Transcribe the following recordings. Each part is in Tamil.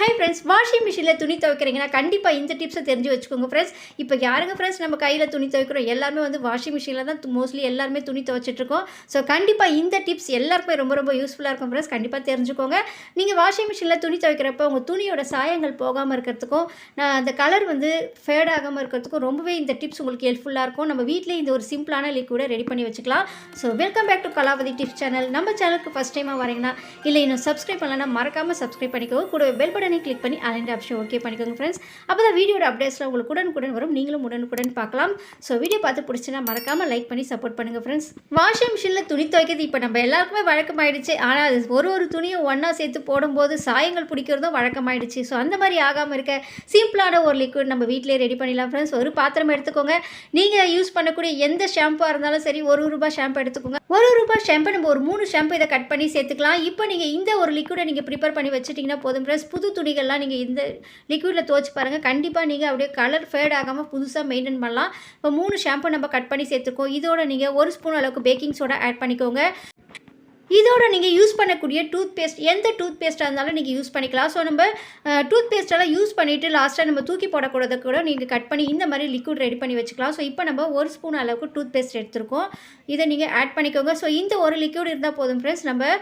ஹை ஃப்ரெண்ட்ஸ் வாஷிங் மிஷினில் துணி துவைக்கிறீங்கன்னா கண்டிப்பாக இந்த டிப்ஸை தெரிஞ்சு வச்சுக்கோங்க ஃப்ரெண்ட்ஸ் இப்போ யாருங்க ஃப்ரெண்ட்ஸ் நம்ம கையில் துணி துவைக்கிறோம்? எல்லாருமே வந்து வாஷிங் மிஷினில் தான் மோஸ்ட்லி எல்லாருமே துணி துவைச்சிட்ருக்கோம் ஸோ கண்டிப்பாக இந்த டிப்ஸ் எல்லாருக்குமே ரொம்ப ரொம்ப யூஸ்ஃபுல்லாக இருக்கும் ஃப்ரெண்ட்ஸ் கண்டிப்பாக தெரிஞ்சுக்கோங்க. நீங்கள் வாஷிங் மிஷினில் துணி துவைக்கிறப்போ உங்கள் துணியோட சாயங்கள் போகாமல் இருக்கிறதுக்கும் நான் அந்த கலர் வந்து ஃபேட் ஆகாமல் இருக்கிறதுக்கும் ரொம்பவே இந்த டிப்ஸ் உங்களுக்கு ஹெல்ப்ஃபுல்லாக இருக்கும். நம்ம வீட்டிலே இந்த ஒரு சிம்பிளான லிக்விடை ரெடி பண்ணி வச்சுக்கலாம். So welcome back to Kalavathi tips channel நம்ம சேனலுக்கு ஃபஸ்ட் டைமாக வரீங்கன்னா இல்லை இன்னும் சப்ஸ்கிரைப் பண்ணலன்னா மறக்காமல் சப்ஸ்கிரைப் பண்ணிக்கோ கூட பெல் பட்டன் கிளிக் பண்ணி அலைண்ட் ஆப்ஷன் ஓகே பண்ணிக்கோங்க ஃப்ரெண்ட்ஸ் அப்போ தான் வீடியோட அப்டேட்ஸில் உங்களுக்கு உடனுக்குடன் வரும். நீங்களும் உடனுக்குடன் பார்க்கலாம். ஸோ வீடியோ பார்த்து பிடிச்சினா மறக்காமல் லைக் பண்ணி சப்போர்ட் பண்ணுங்கள் ஃப்ரெண்ட்ஸ் வாஷிங் மிஷினில் துணி துவைக்கிறது இப்போ நம்ம எல்லாருக்குமே வழக்கமாயிடுச்சு. ஆனால் அது ஒரு ஒரு துணியும் ஒன்றா சேர்த்து போடும்போது சாயங்கள் பிடிக்கிறதும் வழக்கமாயிடுச்சு. ஸோ அந்த மாதிரி ஆகாமல் இருக்க சிம்பிளான ஒரு லிக்விட் நம்ம வீட்டிலே ரெடி பண்ணிடலாம் ஃப்ரெண்ட்ஸ் ஒரு பாத்திரம் எடுத்துக்கோங்க. நீங்கள் யூஸ் பண்ணக்கூடிய எந்த ஷாம்புவாக இருந்தாலும் சரி ஒரு ரூபாய் ஷாம்பு எடுத்துக்கோங்க. ஒரு ரூபாய் ஷாம்பு நம்ம ஒரு மூணு ஷாம்பு இதை கட் பண்ணி சேர்த்துக்கலாம். இப்போ நீங்கள் இந்த ஒரு லிக்விடை நீங்கள் ப்ரிப்பேர் பண்ணி வச்சுட்டிங்கன்னா போதும் ஃப்ரெண்ட்ஸ் புது துணிகள்லாம் நீங்கள் இந்த லிக்விடில் துவச்சி பாருங்கள் கண்டிப்பாக நீங்கள் அப்படியே கலர் ஃபேட் ஆகாமல் புதுசாக மெயின்டைன் பண்ணலாம். இப்போ மூணு ஷாம்பு நம்ம கட் பண்ணி சேர்த்துக்கோம் இதோட நீங்கள் ஒரு ஸ்பூன் அளவுக்கு பேக்கிங் சோடா ஆட் பண்ணிக்கோங்க. இதோட நீங்கள் யூஸ் பண்ணக்கூடிய டூத் பேஸ்ட் எந்த டூத் பேஸ்ட்டாக இருந்தாலும் நீங்கள் யூஸ் பண்ணிக்கலாம். ஸோ நம்ம டூத் பேஸ்ட்டெல்லாம் யூஸ் பண்ணிவிட்டு லாஸ்ட்டாக நம்ம தூக்கி போடக்கூடாத கூட நீங்கள் கட் பண்ணி இந்த மாதிரி லிக்விட் ரெடி பண்ணி வச்சுக்கலாம். ஸோ இப்போ நம்ம ஒரு ஸ்பூன் அளவுக்கு டூத் பேஸ்ட் எடுத்துருக்கோம். இதை நீங்கள் ஆட் பண்ணிக்கோங்க. ஸோ இந்த ஒரு லிக்விட் இருந்தால் போதும் ஃப்ரெண்ட்ஸ் நம்ம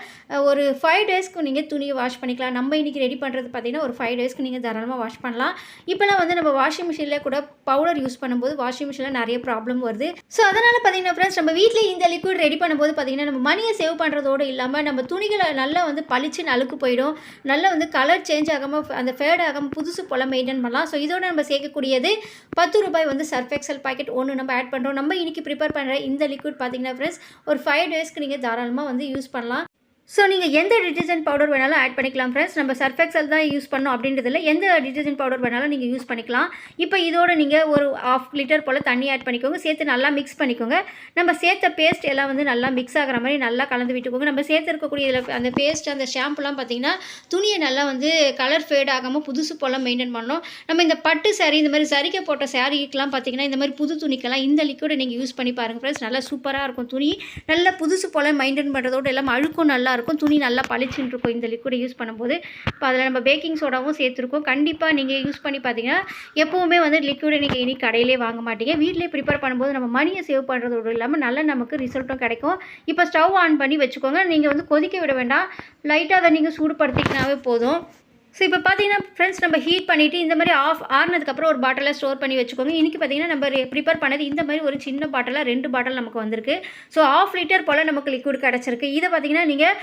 ஒரு ஃபைவ் டேஸ்க்கு நீங்கள் துணியை வாஷ் பண்ணிக்கலாம். நம்ம இன்றைக்கி ரெடி பண்ணுறது பார்த்தீங்கன்னா ஒரு ஃபைவ் டேஸ்க்கு நீங்கள் தாராளமாக வாஷ் பண்ணலாம். இப்போலாம் வந்து நம்ம வாஷிங் மிஷினில் கூட பவுடர் யூஸ் பண்ணும்போது வாஷிங் மிஷினில் நிறைய ப்ராப்ளம் வருது. ஸோ அதனால் பார்த்தீங்கன்னா ஃப்ரெண்ட்ஸ் நம்ம வீட்டில் இந்த லிக்விட் ரெடி பண்ணும்போது பார்த்தீங்கன்னா நம்ம மணியை சேவ் பண்ணுறதோட இல்லாமல் நம்ம துணிகளை நல்லா வந்து பளிச்சுன்னு அழுக்கு போயிடும். நல்லா வந்து கலர் சேஞ்ச் ஆகாமல் அந்த ஃபேட் ஆகாமல் புதுசு போல் மெயின்டைன் பண்ணலாம். ஸோ இதோட நம்ம சேர்க்கக்கூடியது பத்து ரூபாய் வந்து சர்ஃப் எக்ஸல் பாக்கெட் ஒன்று நம்ம ஆட் பண்ணுறோம் நம்ம இன்றைக்கி ப்ரிப்பேர் பண்ணுற இந்த லிக்விட் பார்த்தீங்கன்னா ஃப்ரெண்ட்ஸ் ஒரு ஃபைவ் டேஸ்க்கு நீங்கள் தாராளமாக வந்து யூஸ் பண்ணலாம். ஸோ நீங்கள் எந்த டிட்டர்ஜென்ட் பவுடர் வேணாலும் ஆட் பண்ணிக்கலாம் ஃப்ரெண்ட்ஸ் நம்ம சர்ஃபெக்சல் தான் யூஸ் பண்ணோம் அப்படின்றதில்ல எந்த டிட்டர்ஜென்ட் பவுடர் வேணாலும் நீங்கள் யூஸ் பண்ணிக்கலாம். இப்போ இதோட நீங்கள் ஒரு ஆஃப் லிட்டர் போல் தண்ணி ஆட் பண்ணிக்கோங்க. சேர்த்து நல்லா மிக்ஸ் பண்ணிக்கோங்க. நம்ம சேர்த்த பேஸ்ட் எல்லாம் வந்து நல்லா மிக்ஸ் ஆகிற மாதிரி நல்லா கலந்து விட்டுக்கோங்க. நம்ம சேர்த்து இருக்கக்கூடிய இதில் அந்த பேஸ்ட் அந்த ஷாம்புலாம் பார்த்திங்கன்னா துணியை நல்லா வந்து கலர் ஃபேட் ஆகாமல் புதுசு போல் மெயின்டைன் பண்ணணும். நம்ம இந்த பட்டு சாரீ இந்த மாதிரி சரிக்க போட்ட சாரீக்கெலாம் பார்த்தீங்கன்னா இந்த மாதிரி புது துணிக்கெல்லாம் இந்த லிக்விடை நீங்கள் யூஸ் பண்ணி பாருங்கள் ஃப்ரெண்ட்ஸ் நல்லா சூப்பராக இருக்கும் துணி. நல்லா புதுசு போல் மெயின்டைன் பண்ணுறதோடு எல்லாம் அழுக்கும் நல்லா இருக்கும். துணி நல்லா பளிச்சுன்னு இருக்கும் இந்த லிக்விடை யூஸ் பண்ணும்போது. இப்போ அதில் நம்ம பேக்கிங் சோடாவும் சேர்த்துருக்கோம். கண்டிப்பாக நீங்கள் யூஸ் பண்ணி பார்த்தீங்கன்னா எப்போவுமே வந்து லிக்விடை நீங்கள் இனி கடையிலே வாங்க மாட்டீங்க. வீட்டிலே ப்ரிப்பேர் பண்ணும்போது நம்ம மணியை சேவ் பண்ணுறதோடு இல்லாமல் நல்ல நமக்கு ரிசல்ட்டும் கிடைக்கும். இப்போ ஸ்டவ் ஆன் பண்ணி வச்சுக்கோங்க. நீங்கள் வந்து கொதிக்க விட வேண்டாம். லைட்டாக அதை நீங்கள் சூடுபடுத்திக்கினாவே போதும். ஸோ இப்போ பார்த்தீங்கன்னா ஃப்ரெண்ட்ஸ் நம்ம ஹீட் பண்ணிவிட்டு இந்த மாதிரி ஆஃப் ஆறுனதுக்கப்புறம் ஒரு பாட்டிலாக ஸ்டோர் பண்ணி வச்சுக்கோங்க. இன்றைக்கி பார்த்தீங்கன்னா நம்ம ப்ரிப்பேர் பண்ணது இந்த மாதிரி ஒரு சின்ன பாட்டிலாக ரெண்டு பாட்டில் நமக்கு வந்திருக்கு. ஸோ ஆஃப் லிட்டர் போல் நமக்கு லிக்விட் கிடச்சிருக்கு. இதை பார்த்தீங்கன்னா நீங்கள்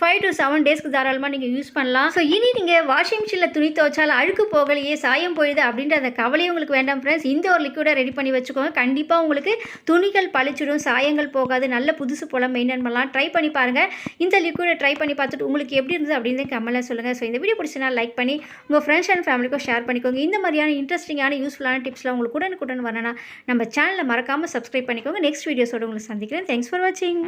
ஃபைவ் டு செவன் டேஸ்க்கு தாராளமாக நீங்கள் யூஸ் பண்ணலாம். ஸோ இனி நீங்கள் வாஷிங் மிஷினில் துணி துவைச்சாலும் அழுக்கு போகலையே சாயம் போயிடுது அப்படின்ற அந்த கவலையும் உங்களுக்கு வேண்டாம் ஃப்ரெண்ட்ஸ் இந்த ஒரு லிக்விடை ரெடி பண்ணி வச்சுக்கோங்க. கண்டிப்பாக உங்களுக்கு துணிகள் பளிச்சிடும் சாயங்கள் போகாது. நல்ல புதுசு போல் மெயின்டைன் பண்ணலாம் ட்ரை பண்ணி பாருங்கள் இந்த லிக்விடை ட்ரை பண்ணி பார்த்துட்டு உங்களுக்கு எப்படி இருந்தது அப்படின்னு கமலை சொல்லுங்கள் ஸோ இந்த வீடியோ வீடியோ பிடிச்சினா லைக் பண்ணி உங்கள் ஃப்ரெண்ட்ஸ் அண்ட் ஃபேமிலிக்கும் ஷேர் பண்ணிக்கோங்க. இந்த மாதிரியான இன்ட்ரெஸ்டிங்கான யூஸ்ஃபுல்லான டிப்ஸ்லாம் உங்களுக்கு உடனுக்குடன் வரணும்னா நம்ம சேனலை மறக்காமல் சப்ஸ்கிரைப் பண்ணிக்கோங்க. நெக்ஸ்ட் வீடியோஸோட உங்களை சந்திக்கிறேன். தேங்க்ஸ் ஃபார் வாட்சிங்